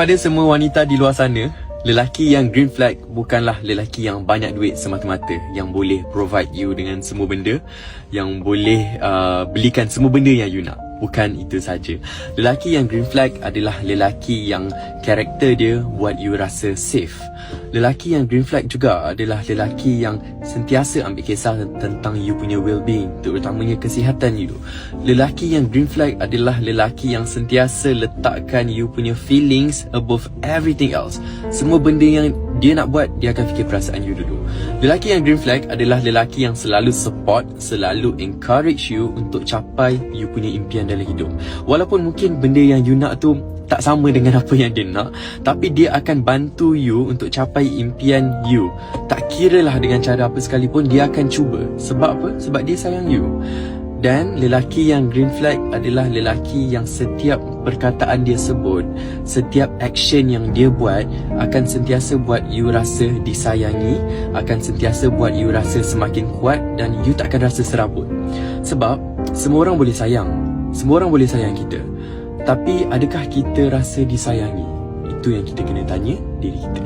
kepada semua wanita di luar sana, lelaki yang green flag bukanlah lelaki yang banyak duit semata-mata yang boleh provide you dengan semua benda, yang boleh uh, belikan semua benda yang you nak. Bukan itu saja. Lelaki yang green flag adalah lelaki yang karakter dia buat you rasa safe. Lelaki yang green flag juga adalah lelaki yang sentiasa ambil kisah tentang you punya well-being, terutamanya kesihatan you. Lelaki yang green flag adalah lelaki yang sentiasa letakkan you punya feelings above everything else. Semua benda yang dia nak buat, dia akan fikir perasaan you dulu. Lelaki yang green flag adalah lelaki yang selalu support, selalu encourage you untuk capai you punya impian dalam hidup. Walaupun mungkin benda yang you nak tu tak sama dengan apa yang dia nak, tapi dia akan bantu you untuk capai impian you. Tak kira lah dengan cara apa sekalipun, dia akan cuba. Sebab apa? Sebab dia sayang you. Dan lelaki yang green flag adalah lelaki yang setiap perkataan dia sebut, setiap action yang dia buat akan sentiasa buat you rasa disayangi, akan sentiasa buat you rasa semakin kuat dan you tak akan rasa serabut. Sebab semua orang boleh sayang, semua orang boleh sayang kita. Tapi adakah kita rasa disayangi? Itu yang kita kena tanya diri kita.